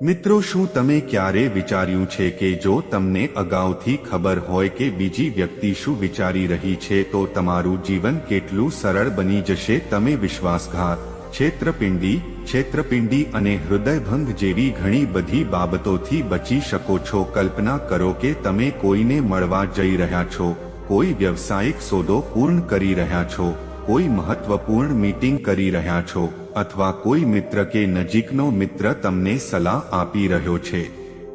મિત્રો, શું તમે ક્યારે વિચાર્યું છે કે જો તમને અગાઉથી ખબર હોય કે બીજી વ્યક્તિ શું વિચારી રહી છે, તો તમારું જીવન કેટલું સરળ બની જશે? તમે વિશ્વાસઘાત, છેતરપિંડી છેતરપિંડી અને હૃદયભંગ જેવી ઘણી બધી બાબતોથી બચી શકો છો. કલ્પના કરો કે તમે કોઈને મળવા જઈ રહ્યા છો, કોઈ વ્યવસાયિક સોદો પૂર્ણ કરી રહ્યા છો, કોઈ મહત્વપૂર્ણ મીટિંગ કરી રહ્યા છો અથવા કોઈ મિત્ર કે નજીકનો મિત્ર તમને સલાહ આપી રહ્યો છે,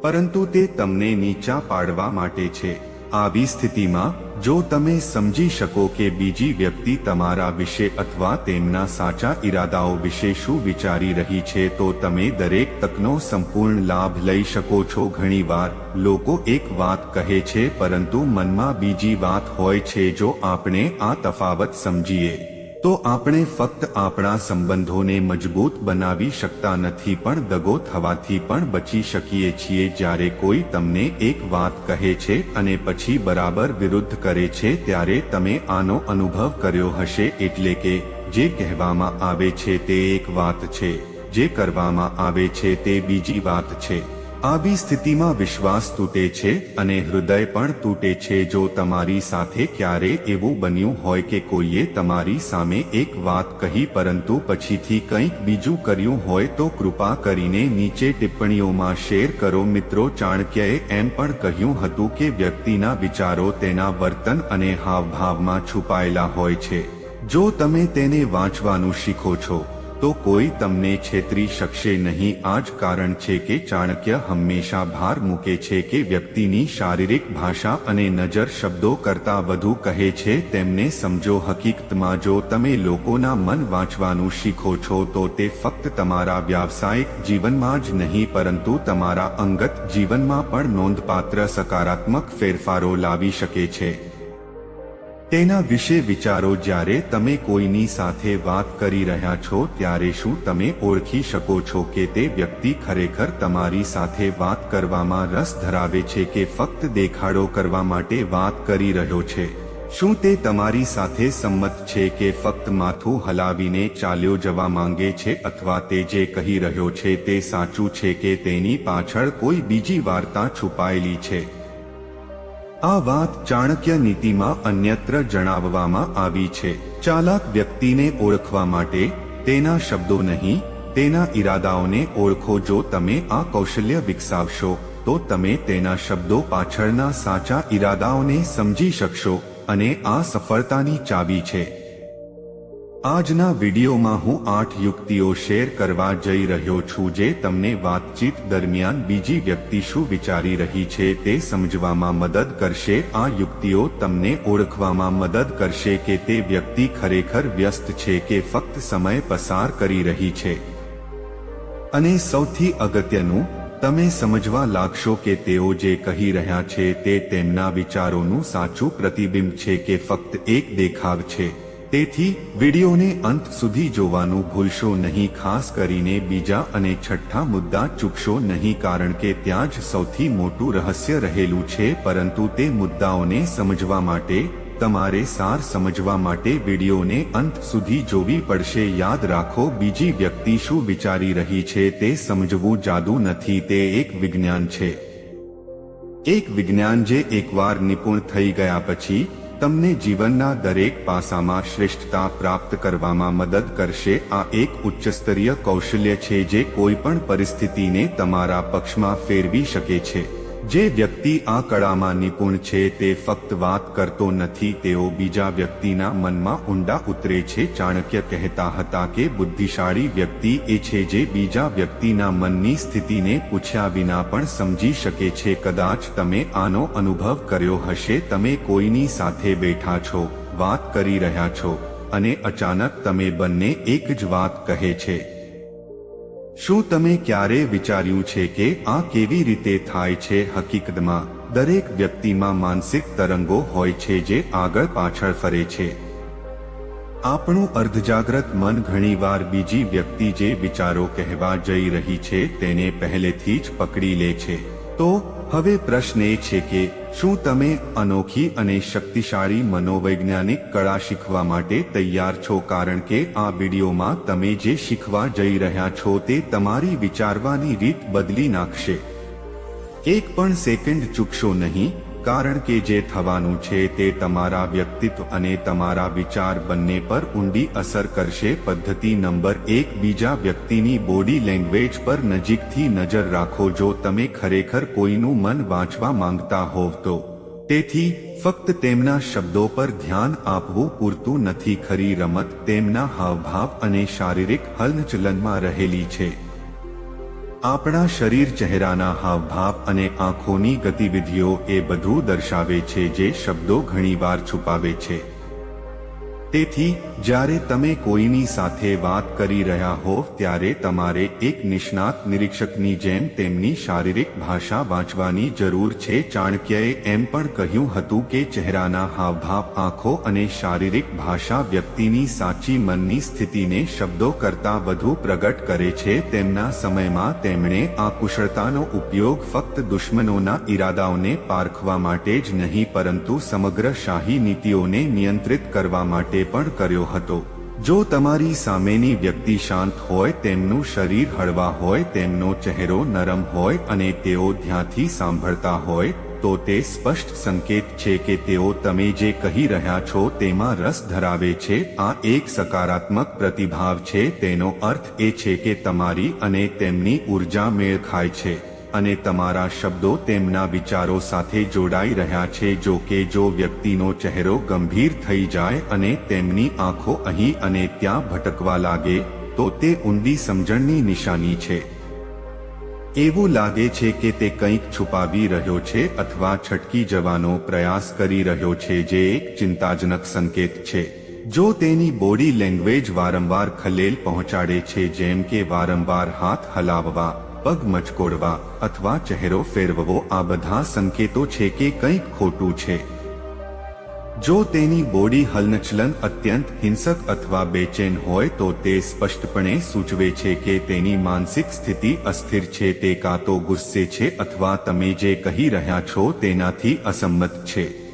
પરંતુ તે તમને નીચા પાડવા માટે છે. આવી સ્થિતિમાં, જો તમે સમજી શકો કે બીજી વ્યક્તિ તમારા વિશે અથવા તેમના સાચા ઈરાદાઓ વિશે શું વિચારી રહી છે, તો તમે દરેક તકનો સંપૂર્ણ લાભ લઈ શકો છો. ઘણીવાર, લોકો એક વાત કહે છે, પરંતુ મનમાં બીજી વાત હોય છે, જો આપણે આ તફાવત સમજીએ. તો આપણે ફક્ત આપણા સંબંધોને મજબૂત બનાવી શકતા નથી પણ દગો થવાથી પણ બચી શકીએ છીએ જ્યારે કોઈ તમને એક વાત કહે છે અને પછી બરાબર વિરુદ્ધ કરે છે ત્યારે તમે આનો અનુભવ કર્યો હશે એટલે કે જે કહેવામાં આવે છે તે એક વાત છે, જે કરવામાં આવે છે તે બીજી વાત છે. આવી સ્થિતિમાં વિશ્વાસ તૂટે છે અને હૃદય પણ તૂટે છે જો તમારી સાથે ક્યારે એવું બન્યું હોય કે કોઈએ તમારી સામે એક વાત કહી પરંતુ પછીથી કંઈક બીજું કર્યું હોય તો કૃપા કરીને નીચે ટિપ્પણીઓમાં શેર કરો. મિત્રો ચાણક્યએ એમ પણ કહ્યું હતું કે વ્યક્તિના વિચારો તેના વર્તન અને હાવભાવમાં છુપાયેલા હોય છે. જો તમે તેને વાંચવાનું શીખો છો તો કોઈ તમને છેતરી શકશે નહીં. આ જ કારણ છે કે ચાણક્ય હંમેશા ભાર મૂકે છે કે વ્યક્તિની શારીરિક ભાષા અને નજર શબ્દો કરતા વધુ કહે છે. તેમને સમજો, હકીકતમાં જો તમે લોકોના મન વાંચવાનું શીખો છો, તો તે ફક્ત તમારા વ્યાવસાયિક જીવનમાં જ નહીં, પરંતુ તમારા અંગત જીવનમાં પણ નોંધપાત્ર સકારાત્મક ફેરફારો લાવી શકે છે. તેના વિશે વિચારો જ્યારે તમે કોઈની સાથે વાત કરી રહ્યા છો ત્યારે શું તમે ઓળખી શકો છો કે તે વ્યક્તિ ખરેખર તમારી સાથે વાત કરવામાં રસ ધરાવે છે કે ફક્ત દેખાડો કરવા માટે વાત કરી રહ્યો છે? શું તે તમારી સાથે સંમત છે કે ફક્ત માથું હલાવીને ચાલ્યો જવા માંગે છે અથવા તે જે કહી રહ્યો છે તે સાચું છે કે તેની પાછળ કોઈ બીજી વાર્તા છુપાયેલી છે? આ વાત ચાણક્ય નીતિમાં અન્યત્ર જણાવવામાં આવી છે. ચાલાક વ્યક્તિને ઓળખવા માટે તેના શબ્દો નહીં, તેના ઈરાદાઓને ઓળખો જો તમે આ કૌશલ્ય વિકસાવશો, તો તમે તેના શબ્દો પાછળના સાચા ઈરાદાઓને સમજી શકશો અને આ સફળતાની ચાવી છે. આજના વિડીયોમાં હું આઠ યુક્તિઓ શેર કરવા જઈ રહ્યો છું જે તમને વાતચીત દરમિયાન બીજી વ્યક્તિ શું વિચારી રહી છે તે સમજવામાં મદદ કરશે. આ યુક્તિઓ તમને ઓળખવામાં મદદ કરશે કે તે વ્યક્તિ ખરેખર વ્યસ્ત છે કે ફક્ત સમય પસાર કરી રહી છે. અને સૌથી અગત્યનું, તમે સમજવા લાગશો કે તેઓ જે કહી રહ્યા છે તે તેમના વિચારોનું સાચું પ્રતિબિંબ છે કે ફક્ત એક દેખાવ છે. તેથી વિડીયોને અંત સુધી જોવાનું ભૂલશો નહીં, ખાસ કરીને બીજા અને છઠ્ઠા મુદ્દા ચૂકશો નહીં, કારણ કે ત્યાં જ સૌથી મોટું રહસ્ય રહેલું છે, પરંતુ તે મુદ્દાઓને સમજવા માટે, તમારે સાર સમજવા માટે વિડીયોને અંત સુધી જોવી પડશે. યાદ રાખો, બીજી વ્યક્તિ શું વિચારી રહી છે તે સમજવું જાદુ નથી, તે એક વિજ્ઞાન છે. એક વિજ્ઞાન જે એકવાર નિપુણ થઈ ગયા પછી તમને જીવનના દરેક પાસામાં શ્રેષ્ઠતા પ્રાપ્ત કરવામાં મદદ કરશે. આ એક ઉચ્ચસ્તરીય કૌશલ્ય છે જે કોઈપણ પરિસ્થિતિને તમારા પક્ષમાં ફેરવી શકે છે. જે વ્યક્તિ આ કળામાં નિપુણ છે તે ફક્ત વાત કરતો નથી, તેઓ બીજા વ્યક્તિના મનમાં ઊંડા ઉતરે છે. ચાણક્ય કહેતા હતા કે બુદ્ધિશાળી વ્યક્તિ એ છે જે બીજા વ્યક્તિના મનની સ્થિતિને પૂછ્યા વિના પણ સમજી શકે છે. કદાચ તમે આનો અનુભવ કર્યો હશે, તમે કોઈની સાથે બેઠા છો, વાત કરી રહ્યા છો, અને અચાનક તમે બંને એક જ વાત કહે છે. શું તમે ક્યારે વિચાર્યું છે કે આ કેવી રીતે થાય છે? હકીકતમાં, દરેક વ્યક્તિમાં માનસિક તરંગો હોય છે જે આગળ પાછળ ફરે છે. આપણું અર્ધજાગ્રત મન ઘણીવાર બીજી વ્યક્તિ જે વિચારો કહેવા જઈ રહી છે તેને પહેલેથી જ પકડી લે છે. તો હવે પ્રશ્ન એ છે કે શું તમે અનોખી અને શક્તિશાળી મનોવૈજ્ઞાનિક કળા શીખવા માટે તૈયાર છો? કારણ કે આ વિડીયોમાં તમે જે શીખવા જઈ રહ્યા છો તે તમારી વિચારવાની રીત બદલી નાખશે. એક પણ સેકન્ડ ચૂકશો નહીં. કારણ કે જે થવાનું છે તે તમારા વ્યક્તિત્વ અને તમારા વિચાર બંને પર ઊંડી અસર કરશે. પદ્ધતિ નંબર એક, બીજા વ્યક્તિની બોડી લેંગ્વેજ પર નજીકથી નજર રાખો. જો તમે ખરેખર કોઈનું મન વાંચવા માંગતા હોવ તો. તેથી, ફક્ત તેમના શબ્દો પર ધ્યાન આપવું પૂરતું નથી. ખરી રમત તેમના હાવભાવ અને શારીરિક હલનચલનમાં રહેલી છે. આપણા શરીર ચહેરાના હાવભાવ અને આંખોની ગતિવિધિઓ એ બધું દર્શાવે છે જે શબ્દો ઘણીવાર છુપાવે છે. તેથી જ્યારે તમે કોઈની સાથે વાત કરી રહ્યા હો, ત્યારે તમારે એક નિષ્ણાત નિરીક્ષકની જેમ તેમની શારીરિક ભાષા વાંચવાની જરૂર છે. ચાણક્યએ એમ પણ કહ્યું હતું કે ચહેરાના હાવભાવ, આંખો અને શારીરિક ભાષા વ્યક્તિની સાચી મનની સ્થિતિને શબ્દો કરતાં વધુ પ્રગટ કરે છે. તેમના સમયમાં તેમણે આ કુશળતાનો ઉપયોગ ફક્ત દુશ્મનોના ઈરાદાઓને પારખવા માટે જ નહીં, પરંતુ સમગ્ર શાહી નીતિઓને નિયંત્રિત કરવા માટે પણ કર્યો હતો. જો તમારી સામેની વ્યક્તિ શાંત હોય, તેમનું શરીર હળવા હોય, તેમનો ચહેરો નરમ હોય અને તેઓ ધ્યાનથી સાંભળતા હોય, તો તે સ્પષ્ટ સંકેત છે કે તેઓ તમે જે કહી રહ્યા છો તેમાં રસ ધરાવે છે. આ એક સકારાત્મક પ્રતિભાવ છે. તેનો અર્થ એ છે કે તમારી અને તેમની ઊર્જા મેળ ખાય છે. અને તમારા શબ્દો તેમના વિચારો સાથે જોડાઈ રહ્યા છે. જો કે જો વ્યક્તિનો ચહેરો ગંભીર થઈ જાય અને તેમની આંખો અહીં અને ત્યાં ભટકવા લાગે, તો તે ઊંડી સમજણની નિશાની છે. એવું લાગે છે કે તે કંઈક છુપાવી રહ્યો છે અથવા છટકી જવાનો પ્રયાસ કરી રહ્યો છે, જે એક ચિંતાજનક સંકેત છે. જો તેની બોડી લેંગ્વેજ વારંવાર ખલેલ પહોંચાડે છે, જેમ કે વારંવાર હાથ હલાવવા પગ મચકોડવા અથવા ચહેરો ફેરવવો આ બધા સંકેતો છે કે કંઈક ખોટું છે. જો તેની બોડી હલનચલન અત્યંત હિંસક અથવા બેચેન હોય તો તે સ્પષ્ટપણે સૂચવે છે કે તેની માનસિક સ્થિતિ અસ્થિર છે, તે કાં તો ગુસ્સે છે અથવા તમે જે કહી રહ્યા છો તેનાથી અસંમત છે.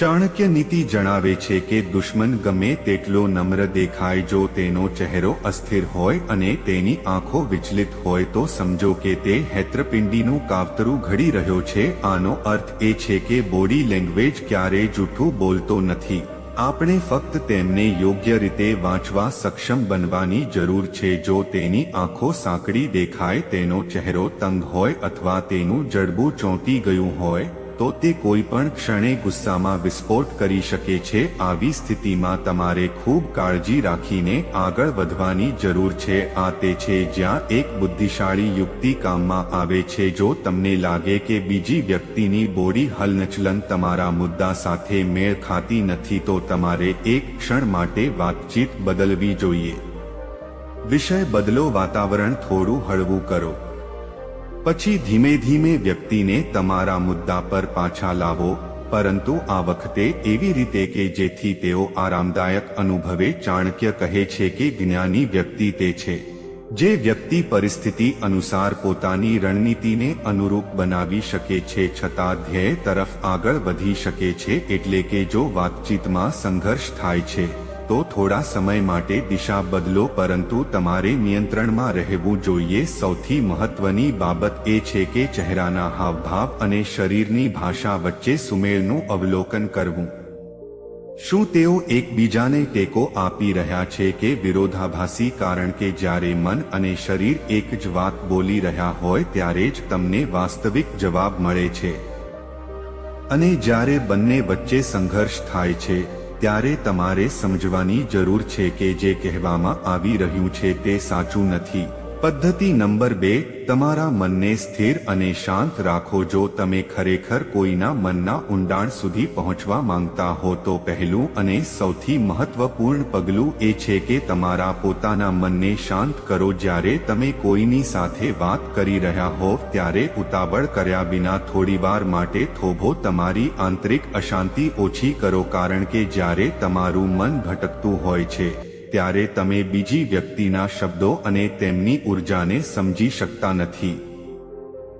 ચાણક્ય નીતિ જણાવે છે કે દુશ્મન ગમે તેટલો નમ્ર દેખાય જો તેનો ચહેરો અસ્થિર હોય અને તેની આંખો વિચલિત હોય તો સમજો કે તે હેત્રપિંડીનું કાવતરું ઘડી રહ્યો છે. આનો અર્થ એ છે કે બોડી લેંગ્વેજ ક્યારેય જૂઠું બોલતો નથી. આપણે ફક્ત તેમને યોગ્ય રીતે વાંચવા સક્ષમ બનવાની જરૂર છે. જો તેની આંખો સાંકડી દેખાય, તેનો ચહેરો તંગ હોય અથવા તેનું જડબું ચોંટી ગયું હોય તો તે કોઈ પણ ક્ષણે ગુસ્સામાં વિસ્ફોટ કરી શકે છે, આવી સ્થિતિમાં તમારે ખૂબ કાળજી રાખીને આગળ વધવાની જરૂર છે. આ તે છે જ્યાં એક બુદ્ધિશાળી યુક્તિ કામમાં આવે છે, જો તમને લાગે કે બીજી વ્યક્તિની બોડી હલનચલન તમારા મુદ્દા સાથે મેળ ખાતી નથી, તો તમારે એક ક્ષણ માટે વાતચીત બદલવી જોઈએ. વિષય બદલો, વાતાવરણ થોડું હળવું કરો. પછી ધીમે ધીમે વ્યક્તિને તમારા મુદ્દા પર પાછા લાવો, પરંતુ આ વખતે એવી રીતે કે જેથી તેઓ આરામદાયક અનુભવે, ચાણક્ય કહે છે કે જ્ઞાની વ્યક્તિ તે છે. જે વ્યક્તિ પરિસ્થિતિ અનુસાર પોતાની રણનીતિને અનુરૂપ બનાવી શકે છે, છતાં ધ્યેય તરફ આગળ વધી શકે છે, એટલે કે જો વાતચીતમાં સંઘર્ષ થાય છે તો થોડા સમય માટે દિશા બદલો, પરંતુ તમારે નિયંત્રણમાં રહેવું જોઈએ. સૌથી મહત્વની બાબત એ છે કે ચહેરાના હાવભાવ અને શરીરની ભાષા વચ્ચે સુમેળનું અવલોકન કરવું. શું તેઓ એકબીજાને ટેકો આપી રહ્યા છે કે વિરોધાભાસી? કારણ કે જ્યારે મન અને શરીર એક જ વાત બોલી રહ્યા હોય, ત્યારે જ તમને વાસ્તવિક જવાબ મળે છે. અને જ્યારે બંને વચ્ચે સંઘર્ષ થાય છે ત્યારે તમારે સમજવાની જરૂર છે કે જે કહેવામાં આવી રહ્યું છે તે સાચું નથી. પદ્ધતિ નંબર બે, તમારા મનને સ્થિર અને શાંત રાખો. જો તમે ખરેખર કોઈના મનના ઊંડાણ સુધી પહોંચવા માંગતા હો, તો પહેલું અને સૌથી મહત્વપૂર્ણ પગલું એ છે કે તમારા પોતાના મનને શાંત કરો. જ્યારે તમે કોઈની સાથે વાત કરી રહ્યા હો, ત્યારે ઉતાવળ કર્યા વિના થોડીવાર માટે થોભો. તમારી આંતરિક અશાંતિ ઓછી કરો, કારણ કે જ્યારે તમારું મન ભટકતું હોય છે ત્યારે તમે બીજી વ્યક્તિના શબ્દો અને તેમની ઉર્જાને સમજી શકતા નથી.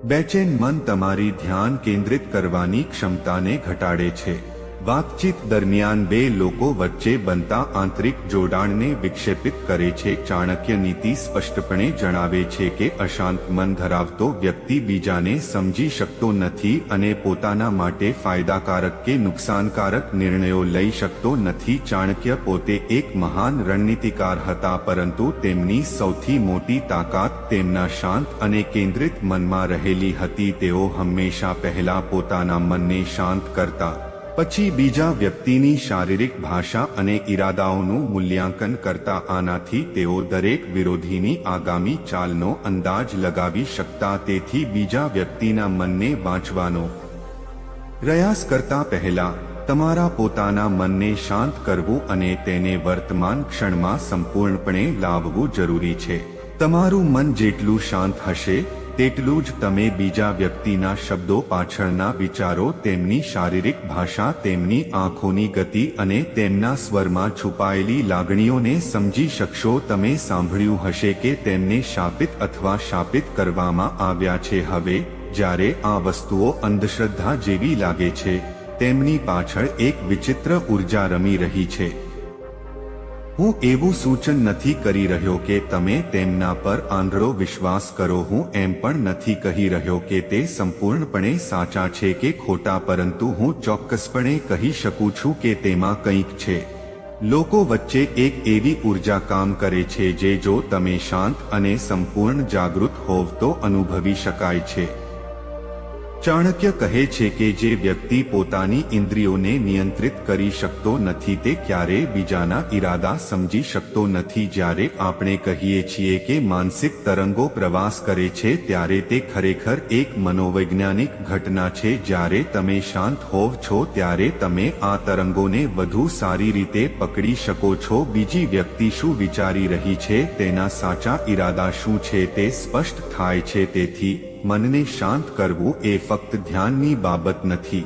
બેચેન મન તમારી ધ્યાન કેન્દ્રિત કરવાની ક્ષમતાને ઘટાડે છે. વાતચીત દરમિયાન બે લોકો વચ્ચે બનતા આંતરિક જોડાણને વિક્ષેપિત કરે છે. ચાણક્ય નીતિ સ્પષ્ટપણે જણાવે છે કે અશાંત મન ધરાવતો વ્યક્તિ બીજાને સમજી શકતો નથી અને પોતાના માટે ફાયદાકારક કે નુકસાનકારક નિર્ણયો લઈ શકતો નથી. ચાણક્ય પોતે એક મહાન રણનીતિકાર હતા પરંતુ તેમની સૌથી મોટી તાકાત તેમના શાંત અને કેન્દ્રિત મનમાં રહેલી હતી. તેઓ હંમેશા પહેલા પોતાના મનને શાંત કરતા પછી બીજા વ્યક્તિની શારીરિક ભાષા અને ઈરાદાઓનું મૂલ્યાંકન કરતા આનાથી તેઓ દરેક વિરોધીની આગામી ચાલનો અંદાજ લગાવી શકતા તેથી બીજા વ્યક્તિના મનને વાંચવાનો પ્રયાસ કરતા પહેલા તમારા પોતાના મનને શાંત કરવું અને તેને વર્તમાન ક્ષણમાં સંપૂર્ણપણે લાવવું જરૂરી છે. તમારું મન જેટલું શાંત હશે તેટલું જ તમે બીજા વ્યક્તિના શબ્દો પાછળના વિચારો, તેમની શારીરિક ભાષા, તેમની આંખોની ગતિ અને તેમના સ્વરમાં છુપાયેલી લાગણીઓને સમજી શકશો. તમે સાંભળ્યું હશે કે તેમને શાપિત અથવા શાપિત કરવામાં આવ્યા છે. હવે, જ્યારે આ વસ્તુઓ અંધશ્રદ્ધા જેવી લાગે છે, તેમની પાછળ એક વિચિત્ર ઊર્જા રમી રહી છે. હું એવું સૂચન નથી કરી રહ્યો કે તમે તેમના પર આંધળો વિશ્વાસ કરો, હું એમ પણ નથી કહી રહ્યો કે તે સંપૂર્ણપણે સાચા છે કે ખોટા, પરંતુ હું ચોક્કસપણે કહી શકું છું કે તેમાં કંઈક છે. લોકો વચ્ચે એક એવી ઊર્જા કામ કરે છે જે જો તમે શાંત અને સંપૂર્ણ જાગૃત હોવ તો અનુભવી શકાય છે. ચાણક્ય કહે છે કે જે વ્યક્તિ પોતાની ઇન્દ્રિયોને નિયંત્રિત કરી શકતો નથી તે ક્યારેય બીજાના ઈરાદા સમજી શકતો નથી. જ્યારે આપણે કહીએ છીએ કે માનસિક તરંગો પ્રવાસ કરે છે ત્યારે તે ખરેખર એક મનોવૈજ્ઞાનિક ઘટના છે. જ્યારે તમે શાંત હોવ છો ત્યારે તમે આ તરંગોને વધુ સારી રીતે પકડી શકો છો. બીજી વ્યક્તિ શું વિચારી રહી છે તેના સાચા ઈરાદા શું છે તે સ્પષ્ટ થાય છે. તેથી મનને શાંત કરવું એ ફક્ત ધ્યાનની બાબત નથી.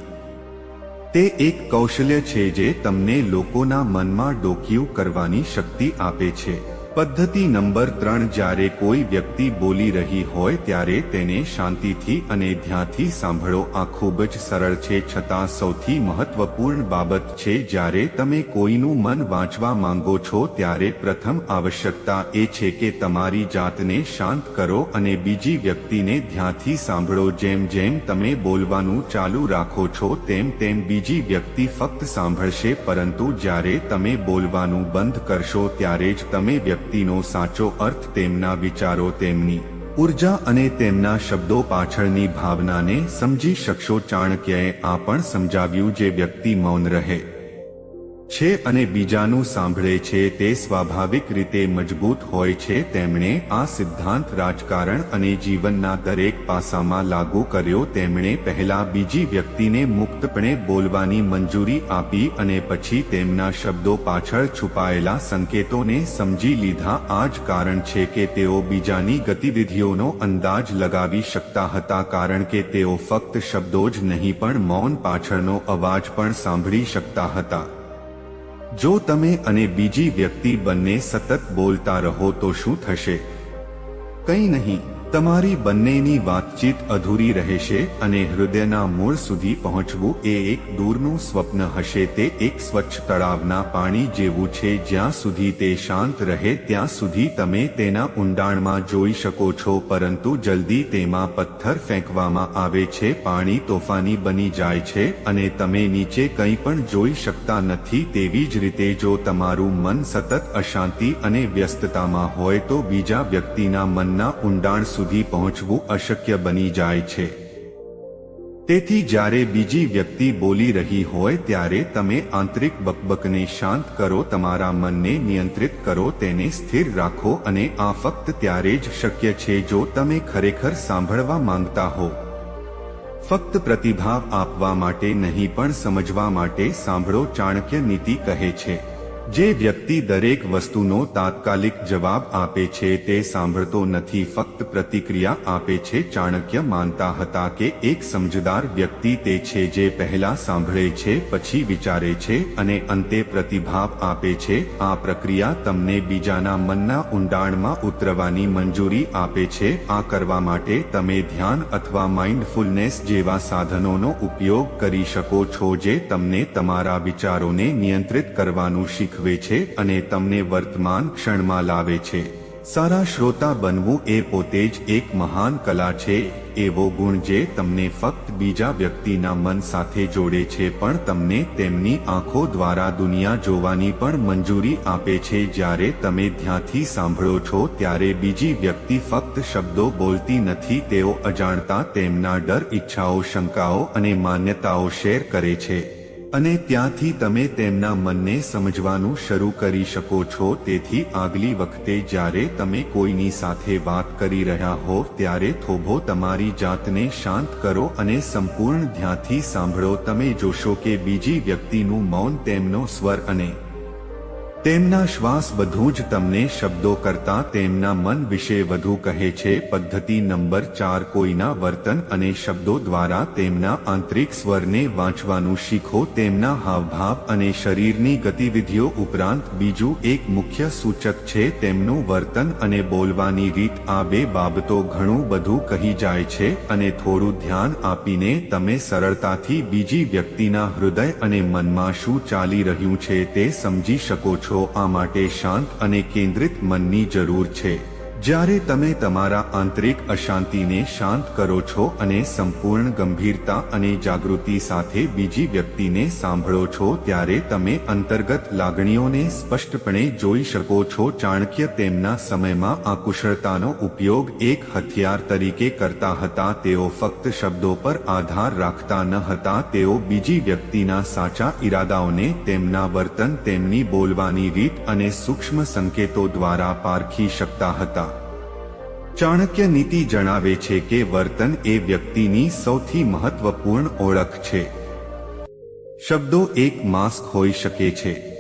તે એક કૌશલ્ય છે જે તમને લોકોના મનમાં ડોકિયું કરવાની શક્તિ આપે છે. પદ્ધતિ નંબર ત્રણ, જ્યારે કોઈ વ્યક્તિ બોલી રહી હોય ત્યારે તેને શાંતિથી અને ધ્યાનથી સાંભળો. આ ખૂબ જ સરળ છે, છતાં સૌથી મહત્વપૂર્ણ બાબત છે, જ્યારે તમે કોઈનું મન વાંચવા માંગો છો, ત્યારે પ્રથમ આવશ્યકતા એ છે કે તમારી જાતને શાંત કરો અને બીજી વ્યક્તિને ધ્યાનથી સાંભળો. જેમ જેમ તમે બોલવાનું ચાલુ રાખો છો, તેમ તેમ બીજી વ્યક્તિ ફક્ત સાંભળશે, પરંતુ જ્યારે તમે બોલવાનું બંધ કરશો, ત્યારે જ તમે વ્યક્તિ વ્યક્તિનો સાચો અર્થ તેમના વિચારો તેમની ઊર્જા અને તેમના શબ્દો પાછળની ભાવનાને સમજી શકશો. ચાણક્યએ આ પણ સમજાવ્યું, જે વ્યક્તિ મૌન રહે છે અને બીજાનું સાંભળે છે તે સ્વાભાવિક રીતે મજબૂત હોય છે, તેમણે આ સિદ્ધાંત રાજકારણ અને જીવનના દરેક પાસામાં લાગુ કર્યો. તેમણે પહેલા બીજી વ્યક્તિને મુક્તપણે બોલવાની મંજૂરી આપી અને પછી તેમના શબ્દો પાછળ છુપાયેલા સંકેતોને સમજી લીધા. આ જ કારણ છે કે તેઓ બીજાની ગતિવિધિઓનો અંદાજ લગાવી શકતા હતા, કારણ કે તેઓ ફક્ત શબ્દો જ નહીં પણ મૌન પાછળનો અવાજ પણ સાંભળી શકતા હતા. જો તમે અને બીજી વ્યક્તિ બંને સતત બોલતા રહો તો શું થશે? કંઈ નહીં. તમારી બંનેની વાતચીત અધૂરી રહેશે અને હૃદયના મૂળ સુધી પહોંચવું એ એક દૂરનું સ્વપ્ન હશે. તે એક સ્વચ્છ તળાવના પાણી જેવું છે. જ્યાં સુધી તે શાંત રહે, ત્યાં સુધી તમે તેના ઊંડાણમાં જોઈ શકો છો. પરંતુ જલ્દી તેમાં પથ્થર ફેંકવામાં આવે છે. પાણી તોફાની બની જાય છે અને તમે નીચે કંઈ પણ જોઈ શકતા નથી. તેવી જ રીતે જો તમારું મન સતત અશાંતિ અને વ્યસ્તતામાં હોય તો બીજા વ્યક્તિના મનના ઊંડાણ સુધી સુધી પહોંચવું અશક્ય બની જાય છે. તેથી જ્યારે બીજી વ્યક્તિ બોલી રહી હોય ત્યારે તમે આંતરિક બકબકને શાંત કરો, તમારા મનને નિયંત્રિત કરો, તેને સ્થિર રાખો અને આ ફક્ત ત્યારે જ શક્ય છે જો તમે ખરેખર સાંભળવા માંગતા હો. ફક્ત પ્રતિભાવ આપવા માટે નહીં, પણ સમજવા માટે સાંભળો ચાણક્ય નીતિ કહે છે. જે વ્યક્તિ દરેક વસ્તુનો તાત્કાલિક જવાબ આપે છે તે સાંભળતો નથી, ફક્ત પ્રતિક્રિયા આપે છે, ચાણક્ય માનતા હતા કે એક સમજદાર વ્યક્તિ તે છે જે પહેલા સાંભળે છે, પછી વિચારે છે અને અંતે પ્રતિભાવ આપે છે. આ પ્રક્રિયા તમને બીજાના મનના ઊંડાણમાં ઉતરવાની મંજૂરી આપે છે. આ કરવા માટે તમે ધ્યાન અથવા માઇન્ડફુલનેસ જેવા સાધનોનો ઉપયોગ કરી શકો છો જે તમને તમારા વિચારોને નિયંત્રિત કરવાનું શીખવે છે અને તમને વર્તમાન ક્ષણમાં લાવે છે. સારા શ્રોતા બનવું એ પોતે જ એક મહાન કલા છે. એવો ગુણ જે તમને ફક્ત બીજા વ્યક્તિના મન સાથે જોડે છે પણ તમને તેમની આંખો દ્વારા દુનિયા જોવાની પણ મંજૂરી આપે છે. જ્યારે તમે ધ્યાનથી સાંભળો છો, ત્યારે બીજી વ્યક્તિ ફક્ત શબ્દો બોલતી નથી, તેઓ અજાણતા તેમના ડર, ઈચ્છાઓ, શંકાઓ અને માન્યતાઓ શેર કરે છે. અને ત્યાંથી તમે તેમના મનને સમજવાનું શરૂ કરી શકો છો. તેથી આગલી વખતે જ્યારે તમે કોઈની સાથે વાત કરી રહ્યા હો, ત્યારે થોભો તમારી જાતને શાંત કરો અને સંપૂર્ણ ધ્યાનથી સાંભળો. તમે જોશો કે બીજી વ્યક્તિનું મૌન તેમનો સ્વર અને તેમના શ્વાસ બધું જ તમને શબ્દો કરતા તેમના મન વિશે વધુ કહે છે. પદ્ધતિ નંબર ચાર, કોઈના વર્તન અને શબ્દો દ્વારા તેમના આંતરિક સ્વરને વાંચવાનું શીખો. તેમના હાવભાવ અને શરીરની ગતિવિધિઓ ઉપરાંત બીજું એક મુખ્ય સૂચક છે, તેમનું વર્તન અને બોલવાની રીત. આ બે બાબતો ઘણું બધું કહી જાય છે અને થોડું ધ્યાન આપીને તમે સરળતાથી બીજી વ્યક્તિના હૃદય અને મનમાં શું ચાલી રહ્યું છે તે સમજી શકો છો આ માટે શાંત અને કેન્દ્રિત મનની જરૂર છે. જ્યારે તમે તમારા આંતરિક અશાંતિને શાંત કરો છો અને સંપૂર્ણ ગંભીરતા અને જાગૃતિ સાથે બીજી વ્યક્તિને સાંભળો છો, ત્યારે તમે અંતર્ગત લાગણીઓને સ્પષ્ટપણે જોઈ શકો છો. ચાણક્ય તેમના સમયમાં આ કુશળતાનો ઉપયોગ એક હથિયાર તરીકે કરતા હતા. તેઓ ફક્ત શબ્દો પર આધાર રાખતા ન હતા. તેઓ બીજી વ્યક્તિના સાચા ઈરાદાઓને તેમના વર્તન, તેમની બોલવાની રીત અને સૂક્ષ્મ સંકેતો દ્વારા પારખી શકતા હતા. ચાણક્ય નીતિ જણાવે છે કે વર્તન એ વ્યક્તિની સૌથી મહત્વપૂર્ણ ઓળખ છે. શબ્દો એક માસ્ક હોઈ શકે છે.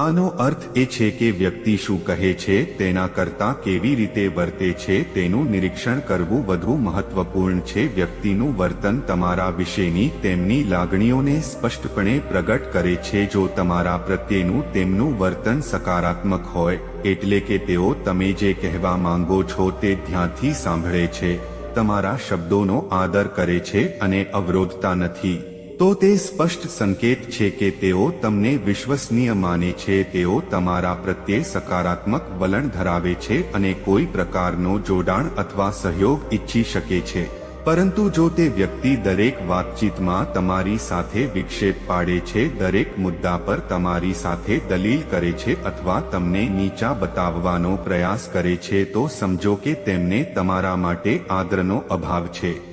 આનો અર્થ એ છે કે વ્યક્તિ શું કહે છે, તેના કરતાં કેવી રીતે વર્તે છે, તેનું નિરીક્ષણ કરવું વધુ મહત્વપૂર્ણ છે. વ્યક્તિનું વર્તન તમારા વિશેની તેમની લાગણીઓને સ્પષ્ટપણે પ્રગટ કરે છે. જો તમારા પ્રત્યેનું તેમનું વર્તન સકારાત્મક હોય, એટલે કે તેઓ તમે જે કહેવા માંગો છો તે ધ્યાનથી સાંભળે છે. તમારા શબ્દોનો આદર કરે છે અને અવરોધતા નથી. તો તે સ્પષ્ટ સંકેત છે કે તેઓ તમને વિશ્વસનીય માને છે, તેઓ તમારા પ્રત્યે સકારાત્મક વલણ ધરાવે છે અને કોઈ પ્રકારનો જોડાણ અથવા સહયોગ ઈચ્છી શકે છે. પરંતુ જો તે વ્યક્તિ દરેક વાતચીતમાં તમારી સાથે વિક્ષેપ પાડે છે, દરેક મુદ્દા પર તમારી સાથે દલીલ કરે છે અથવા તમને નીચા બતાવવાનો પ્રયાસ કરે છે, તો સમજો કે તેમને તમારા માટે આદરનો અભાવ છે.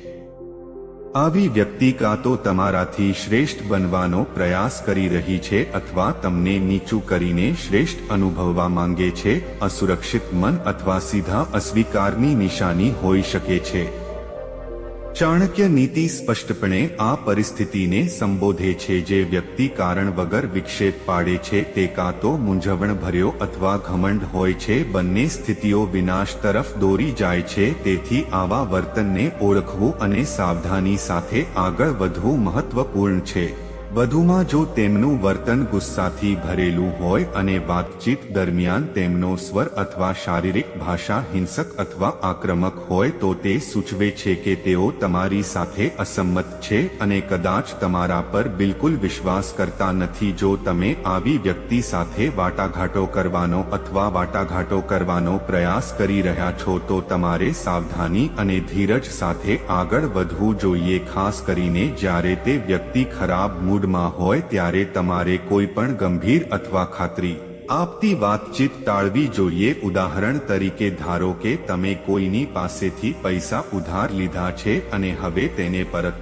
આવી વ્યક્તિ કાં તો તમારાથી શ્રેષ્ઠ બનવાનો પ્રયાસ કરી રહી છે અથવા તમને નીચું કરીને શ્રેષ્ઠ અનુભવવા માંગે છે, અસુરક્ષિત મન અથવા સીધા અસ્વીકારની નિશાની હોઈ શકે છે. ચાણક્ય નીતિ સ્પષ્ટપણે આ પરિસ્થિતિને સંબોધે છે જે વ્યક્તિ કારણ વગર વિક્ષેપ પાડે છે તે કાં તો મૂંઝવણ ભર્યો અથવા ઘમંડ હોય છે, બંને સ્થિતિઓ વિનાશ તરફ દોરી જાય છે, તેથી આવા વર્તનને ઓળખવું અને સાવધાની સાથે આગળ વધવું મહત્વપૂર્ણ છે. વધુમાં જો તેમનું વર્તન ગુસ્સાથી ભરેલું હોય અને વાતચીત દરમિયાન તેમનો સ્વર અથવા શારીરિક ભાષા હિંસક અથવા આક્રમક હોય તો તે સૂચવે છે કે તેઓ તમારી સાથે અસંમત છે અને કદાચ તમારા પર બિલકુલ વિશ્વાસ કરતા નથી. જો તમે આવી વ્યક્તિ સાથે વાટાઘાટો કરવાનો અથવા વાટાઘાટો કરવાનો પ્રયાસ કરી રહ્યા છો તો તમારે સાવધાની અને ધીરજ સાથે આગળ વધવું જોઈએ, ખાસ કરીને જ્યારે તે વ્યક્તિ ખરાબ મૂડમાં હોય ત્યારે તમારે કોઈ પણ ગંભીર અથવા ખાતરી આપતી વાતચીત ટાળવી જોઈએ. ઉદાહરણ તરીકે, ધારો કે તમે કોઈની પાસેથી પૈસા ઉધાર લીધા છે અને હવે તેને પરત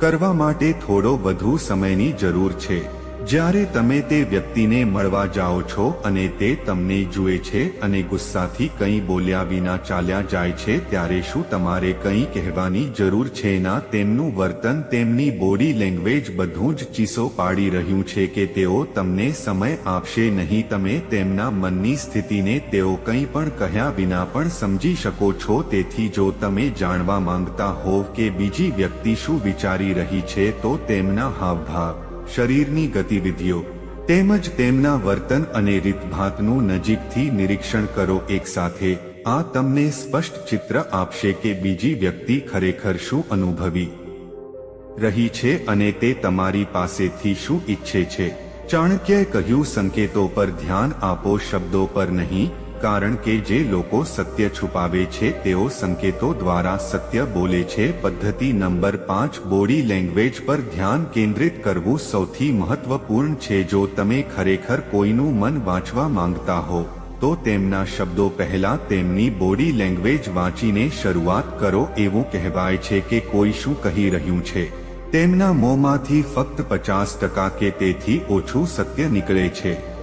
કરવા માટે થોડો વધુ સમયની જરૂર છે. જ્યારે તમે તે વ્યક્તિને મળવા જાઓ છો અને તે તમને જુએ છે અને ગુસ્સાથી કંઈ બોલ્યા વિના ચાલ્યા જાય છે, ત્યારે શું તમારે કંઈ કહેવાની જરૂર છે? ના, તેમનું વર્તન તેમની બોડી લેંગ્વેજ બધું જ ચીસો પાડી રહ્યું છે કે તેઓ તમને સમય આપશે નહીં. તમે તેમના મનની સ્થિતિને તેઓ કંઈ પણ કહ્યા વિના પણ સમજી શકો છો. તેથી જો તમે જાણવા માંગતા હોવ કે બીજી વ્યક્તિ શું વિચારી રહી છે, તો તેમના હાવભાવ શરીરની ગતિવિધિઓ, તેમજ તેમના વર્તન અને રીતભાતનું નજીકથી નિરીક્ષણ કરો. એકસાથે આ તમને સ્પષ્ટ ચિત્ર આપશે કે બીજી વ્યક્તિ ખરેખર શું અનુભવી રહી છે અને તે તમારી પાસેથી શું ઈચ્છે છે. ચાણક્યએ કહ્યું, સંકેતો પર ધ્યાન આપો, શબ્દો પર નહીં કારણ કે જે લોકો સત્ય છુપાવે છે, તેઓ સંકેતો દ્વારા સત્ય બોલે છે. પદ્ધતિ નંબર પાંચ, બોડી લેંગ્વેજ પર ધ્યાન કેન્દ્રિત કરવું સૌથી મહત્વપૂર્ણ છે. જો તમે ખરેખર કોઈનું મન વાંચવા માંગતા હો, તો તેમના શબ્દો પહેલા તેમની બોડી લેંગ્વેજ વાંચીને શરૂઆત કરો. એવું કહેવાય છે કે કોઈ શું કહી રહ્યું છે. તેમના મોંમાંથી ફક્ત પચાસ ટકા કે તેથી ઓછું સત્ય નીકળે છે.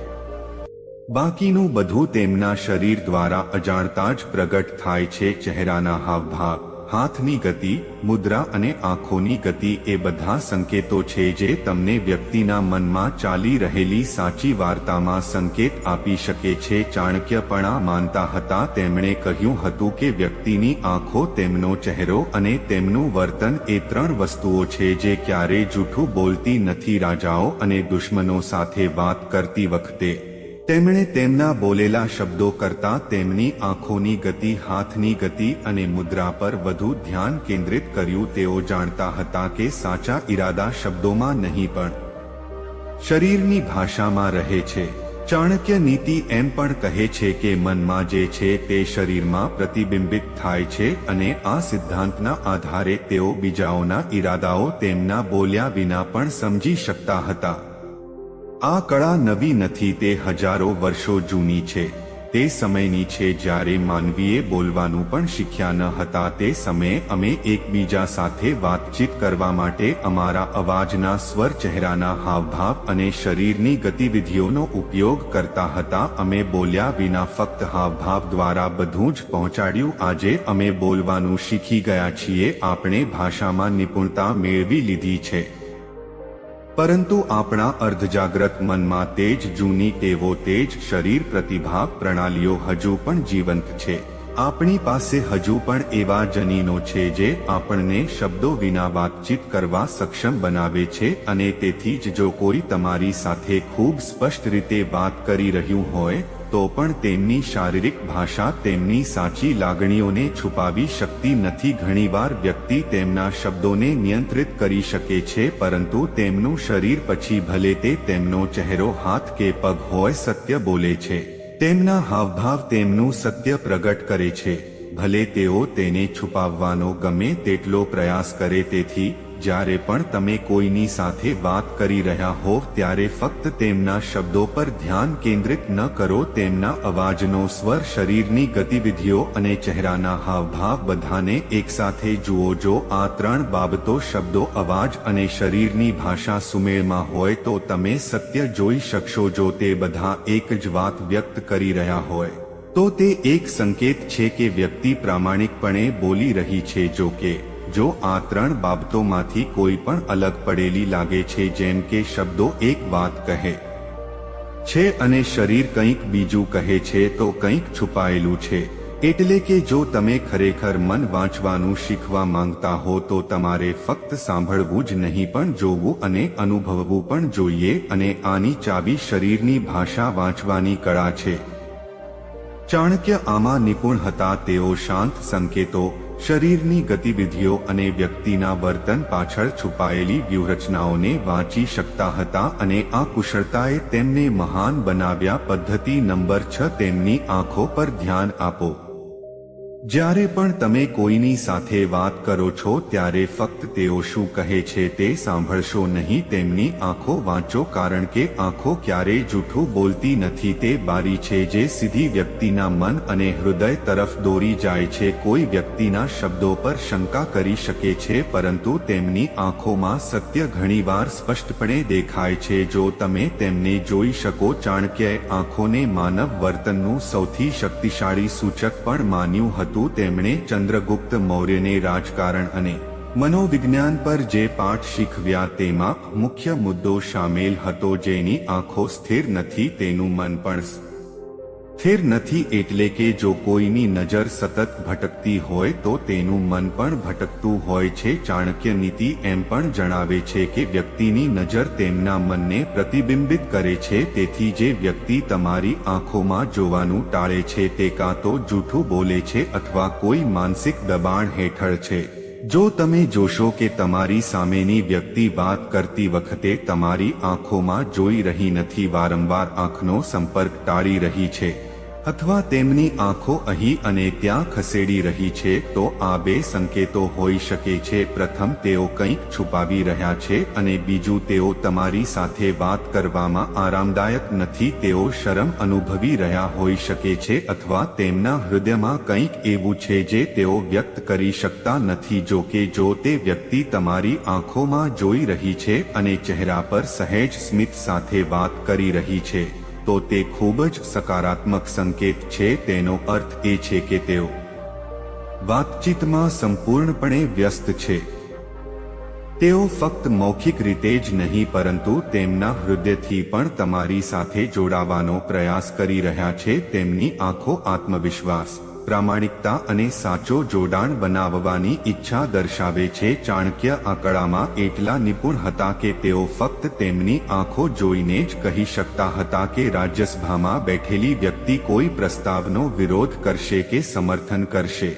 બાકીનું બધું તેમના શરીર દ્વારા અજાણતા જ પ્રગટ થાય છે ચહેરાના હાવભાવ, હાથની ગતિ, મુદ્રા અને આંખોની ગતિ એ બધા સંકેતો છે જે તમને વ્યક્તિના મનમાં ચાલી રહેલી સાચી વાર્તામાં સંકેત આપી શકે છે. ચાણક્યપણા માનતા હતા, તેમણે કહ્યું હતું કે વ્યક્તિની આંખો તેમનો ચહેરો અને તેમનું વર્તન એ ત્રણ વસ્તુઓ છે જે ક્યારેય જૂઠું બોલતી નથી. રાજાઓ અને દુશ્મનો સાથે વાત કરતી વખતે તેમણે તેમના બોલેલા શબ્દો કરતા તેમની આંખોની ગતિ, હાથની ગતિ અને મુદ્રા પર વધુ ધ્યાન કેન્દ્રિત કર્યું તેઓ જાણતા હતા કે સાચા ઈરાદા શબ્દોમાં નહીં પણ શરીરની ભાષામાં રહે છે. ચાણક્ય નીતિ એમ પણ કહે છે કે મનમાં જે છે તે શરીરમાં પ્રતિબિંબિત થાય છે અને આ સિદ્ધાંતના આધારે તેઓ બીજાઓના ઈરાદાઓ તેમના બોલ્યા વિના પણ સમજી શકતા હતા. આ કળા નવી નથી, તે હજારો વર્ષો જૂની છે. તે સમયની છે જ્યારે માનવીએ બોલવાનું પણ શીખ્યા ન હતા. તે સમયે અમે એકબીજા સાથે વાતચીત કરવા માટે અમારા અવાજના સ્વર, ચહેરાના હાવભાવ અને શરીરની ગતિવિધિઓનો ઉપયોગ કરતા હતા. અમે બોલ્યા વિના ફક્ત હાવભાવ દ્વારા બધું જ પહોંચાડ્યું. આજે અમે બોલવાનું શીખી ગયા છીએ. આપણે ભાષામાં નિપુણતા મેળવી લીધી છે. પરંતુ આપણા અર્ધજાગ્રત મનમાં તેજ જૂની ટેવો તેજ શરીર પ્રતિભા પ્રણાલીઓ હજુ પણ જીવંત છે. આપણી પાસે હજુ પણ એવા જનીનો છે જે આપણને શબ્દો વિના વાતચીત કરવા સક્ષમ બનાવે છે અને તેથી જ જો કોઈ તમારી સાથે ખૂબ સ્પષ્ટ રીતે વાત કરી રહ્યું હોય તો પણ તેમની શારીરિક ભાષા, તેમની સાચી લાગણીઓને છુપાવી શકતી નથી. ઘણીવાર વ્યક્તિ તેમના શબ્દોને નિયંત્રિત કરી શકે છે, પરંતુ તેમનું શરીર પછી ભલે તે તેમનો ચહેરો, હાથ કે પગ હોય, સત્ય બોલે છે. તેમના હાવભાવ તેમનું સત્ય પ્રગટ કરે છે. ભલે તેઓ તેને છુપાવવાનો ગમે તેટલો પ્રયાસ કરે, તેથી જ્યારે પણ તમે કોઈની સાથે વાત કરી રહ્યા હો ત્યારે ફક્ત તેમના શબ્દો પર ધ્યાન કેન્દ્રિત ન કરો. તેમના અવાજનો સ્વર શરીરની ગતિવિધિઓ અને ચહેરાના હાવભાવ બધાને એકસાથે જુઓ. જો આ ત્રણ બાબતો શબ્દો, અવાજ અને શરીરની ભાષા સુમેળમાં હોય તો તમે સત્ય જોઈ શકશો જો તે બધા એક જ વાત વ્યક્ત કરી રહ્યા હોય. તો તે એક સંકેત છે કે વ્યક્તિ પ્રામાણિકપણે બોલી રહી છે. જો કે જો આ ત્રણ બાબતોમાંથી કોઈ પણ અલગ પડેલી લાગે છે, જેમ કે શબ્દો એક વાત કહે છે અને શરીર કંઈક બીજું કહે છે, તો કંઈક છુપાયેલું છે. એટલે કે જો તમે ખરેખર મન વાંચવાનું શીખવા માંગતા હો, તો તમારે ફક્ત સાંભળવું જ નહીં, પણ જોવું અને અનુભવવું પણ જોઈએ અને આની ચાવી શરીરની ભાષા વાંચવાની કળા છે. ચાણક્ય આમાં નિપુણ હતા, તેઓ શાંત સંકેતો શરીરની ગતિવિધિઓ અને વ્યક્તિના વર્તન પાછળ છુપાયેલી વ્યૂહરચનાઓને વાંચી શકતા હતા અને આ કુશળતાએ તેમને મહાન બનાવ્યા પદ્ધતિ નંબર છ તેમની આંખો પર ધ્યાન આપો. જ્યારે પણ તમે કોઈની સાથે વાત કરો છો ત્યારે ફક્ત તેઓ શું કહે છે તે સાંભળશો નહીં, તેમની આંખો વાંચો કારણ કે આંખો ક્યારેય જૂઠું બોલતી નથી. તે બારી છે જે સીધી વ્યક્તિના મન અને હૃદય તરફ દોરી જાય છે. કોઈ વ્યક્તિના શબ્દો પર શંકા કરી શકે છે, પરંતુ તેમની આંખોમાં સત્ય ઘણીવાર સ્પષ્ટપણે દેખાય છે. જો તમે તેમને જોઈ શકો, ચાણક્યએ આંખોને માનવ વર્તનનું સૌથી શક્તિશાળી સૂચક પણ માન્યું હતું. તેમણે ચંદ્રગુપ્ત મૌર્યને રાજકારણ અને મનોવિજ્ઞાન પર જે પાઠ શીખવ્યા તેમાં મુખ્ય મુદ્દો સામેલ હતો જેની આંખો સ્થિર નથી તેનું મન પણ સ્થિર નથી એટલે કે જો કોઈની નજર સતત ભટકતી હોય તો તેનું મન પણ ભટકતું હોય છે. ચાણક્ય નીતિ એમ પણ જણાવે છે કે વ્યક્તિની નજર તેમના મનને પ્રતિબિંબિત કરે છે. તેથી જે વ્યક્તિ તમારી આંખોમાં જોવાનું ટાળે છે તે કાં તો જૂઠું બોલે છે અથવા કોઈ માનસિક દબાણ હેઠળ છે. જો તમે જોશો કે તમારી સામેની વ્યક્તિ વાત કરતી વખતે તમારી આંખોમાં જોઈ રહી નથી વારંવાર આંખનો સંપર્ક ટાળી રહી છે. અથવા તેમની આંખો અહીં અને ત્યાં ખસેડી રહી છે, તો આ બે સંકેતો હોઈ શકે છે. પ્રથમ, તેઓ કંઈક છુપાવી રહ્યા છે અને બીજું, તેઓ તમારી સાથે વાત કરવામાં આરામદાયક નથી. તેઓ શરમ અનુભવી રહ્યા હોઈ શકે છે અથવા તેમના હૃદયમાં કંઈક એવું છે જે તેઓ વ્યક્ત કરી શકતા નથી. જો કે, જો તે વ્યક્તિ તમારી આંખોમાં જોઈ રહી છે અને ચહેરા પર સહેજ સ્મિત સાથે વાત કરી રહી છે. તો તે ખૂબ જ સકારાત્મક સંકેત છે. તેનો અર્થ એ છે કે તેઓ વાતચીતમાં સંપૂર્ણપણે વ્યસ્ત છે. તેઓ ફક્ત મૌખિક રીતે જ નહીં, પરંતુ તેમના હૃદયથી પણ તમારી સાથે જોડાવાનો પ્રયાસ કરી રહ્યા છે. તેમની આંખો આત્મવિશ્વાસ પ્રામાણિકતા અને સાચો જોડાણ બનાવવાની ઈચ્છા દર્શાવે છે. ચાણક્ય આંકડામાં એટલા નિપુણ હતા કે તેઓ ફક્ત તેમની આંખો જોઈને જ કહી શકતા હતા કે રાજ્યસભામાં બેઠેલી વ્યક્તિ કોઈ પ્રસ્તાવનો વિરોધ કરશે કે સમર્થન કરશે.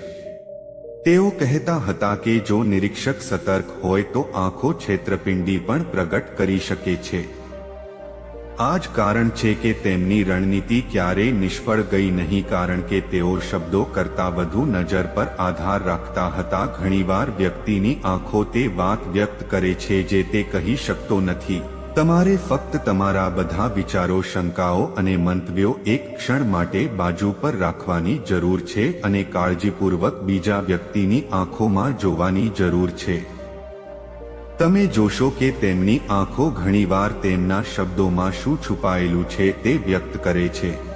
તેઓ કહેતા હતા કે જો નિરીક્ષક સતર્ક હોય તો આંખો છેતરપિંડી પણ પ્રગટ કરી શકે છે. આ જ કારણ છે કે તેમની રણનીતિ ક્યારેય નિષ્ફળ ગઈ નહીં કારણ કે તેઓ શબ્દો કરતાં વધુ નજર પર આધાર રાખતા હતા. ઘણીવાર વ્યક્તિની આંખો તે વાત વ્યક્ત કરે છે જે તે કહી શકતો નથી. તમારે ફક્ત તમારા બધા વિચારો, શંકાઓ અને મંતવ્યો એક ક્ષણ માટે બાજુ પર રાખવાની જરૂર છે અને કાળજીપૂર્વક બીજા વ્યક્તિની આંખોમાં જોવાની જરૂર છે. તમે જોશો કે તેમની આંખો ઘણીવાર તેમના શબ્દોમાં શું છુપાયેલું છે તે વ્યક્ત કરે છે.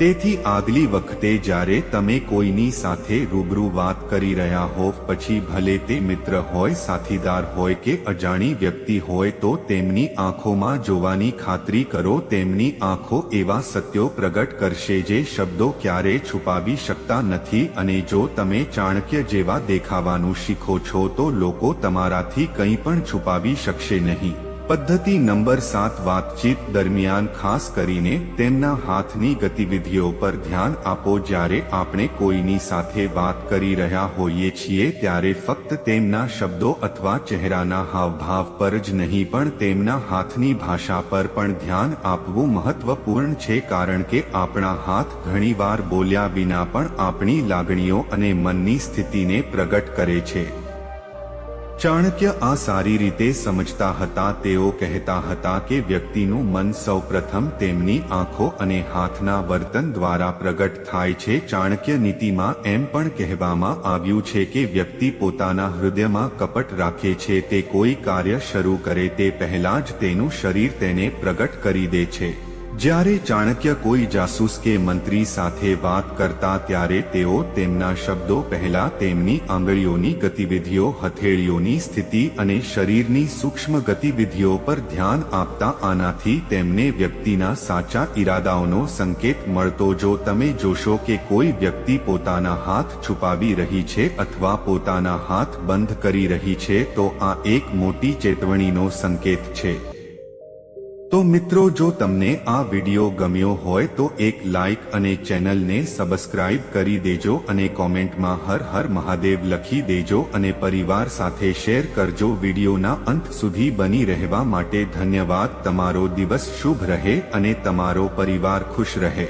તેથી આગલી વખતે જ્યારે તમે કોઈની સાથે રૂબરૂ વાત કરી રહ્યા હો, પછી ભલે તે મિત્ર હોય, સાથીદાર હોય કે અજાણી વ્યક્તિ હોય, તો તેમની આંખોમાં જોવાની ખાતરી કરો. તેમની આંખો એવા સત્યો પ્રગટ કરશે જે શબ્દો ક્યારે છુપાવી શકતા નથી અને જો તમે ચાણક્ય જેવા દેખાવાનું શીખો છો, તો લોકો તમારાથી કંઈ પણ છુપાવી શકશે નહીં. પદ્ધતિ નંબર સાત વાતચીત દરમિયાન ખાસ કરીને તેમના હાથની ગતિવિધિઓ પર ધ્યાન આપો જ્યારે આપણે કોઈની સાથે વાત કરી રહ્યા હોઈએ છીએ ત્યારે ફક્ત તેમના શબ્દો અથવા ચહેરાના હાવભાવ પર જ નહીં, પણ તેમના હાથની ભાષા પર પણ ધ્યાન આપવું મહત્વપૂર્ણ છે કારણ કે આપણા હાથ ઘણીવાર બોલ્યા વિના પણ આપણી લાગણીઓ અને મનની સ્થિતિને પ્રગટ કરે છે. ચાણક્ય આ સારી રીતે સમજતા હતા, તેઓ કહેતા હતા કે વ્યક્તિનું મન સૌપ્રથમ તેમની આંખો અને હાથના વર્તન દ્વારા પ્રગટ થાય છે. ચાણક્ય નીતિમાં એમ પણ કહેવામાં આવ્યું છે કે વ્યક્તિ પોતાના હૃદયમાં કપટ રાખે છે, તે કોઈ કાર્ય શરૂ કરે તે પહેલા જ તેનું શરીર તેને પ્રગટ કરી દે છે. જ્યારે ચાણક્ય કોઈ જાસૂસ કે મંત્રી સાથે વાત કરતા ત્યારે તેઓ તેમના શબ્દો પહેલા તેમની આંગળીઓની ગતિવિધિઓ, હથેળીઓની સ્થિતિ અને શરીરની સૂક્ષ્મ ગતિવિધિઓ પર ધ્યાન આપતા આનાથી તેમને વ્યક્તિના સાચા ઈરાદાઓનો સંકેત મળતો જો તમે જોશો કે કોઈ વ્યક્તિ પોતાના હાથ છુપાવી રહી છે અથવા પોતાના હાથ બંધ કરી રહી છે તો આ એક મોટી ચેતવણીનો સંકેત છે. તો મિત્રો, જો તમને આ વિડિયો ગમ્યો હોય તો એક લાઈક અને ચેનલને સબસ્ક્રાઇબ કરી દેજો અને કોમેન્ટમાં હર હર મહાદેવ લખી દેજો અને પરિવાર સાથે શેર કરજો. વિડિયોના અંત સુધી બની રહેવા માટે ધન્યવાદ. તમારો દિવસ શુભ રહે અને તમારો પરિવાર ખુશ રહે.